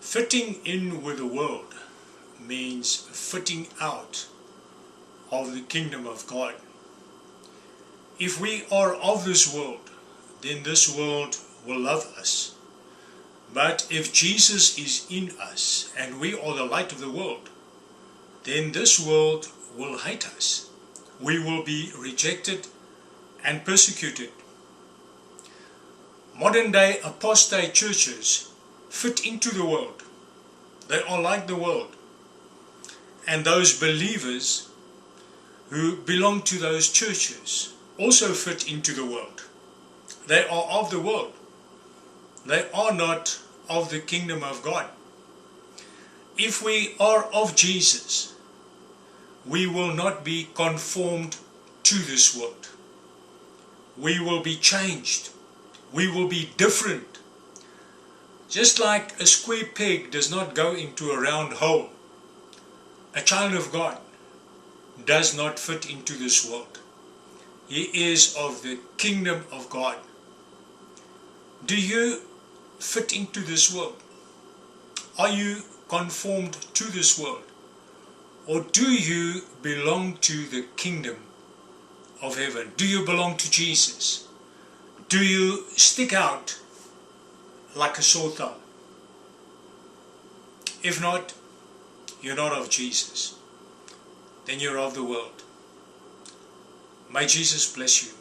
Fitting in with the world means fitting out of the kingdom of God. If we are of this world, then this world will love us. But if Jesus is in us and we are the light of the world, then this world will hate us. We will be rejected and persecuted. Modern day apostate churches fit into the world. They are like the world. And those believers who belong to those churches also fit into the world. They are of the world. They are not of the kingdom of God. If we are of Jesus, we will not be conformed to this world. We will be changed. We will be different. Just like a square peg does not go into a round hole, a child of God does not fit into this world. He is of the kingdom of God. Do you fit into this world? Are you conformed to this world? Or do you belong to the kingdom of heaven? Do you belong to Jesus? Do you stick out like a sore thumb? If not, you're not of Jesus. Then you're of the world. May Jesus bless you.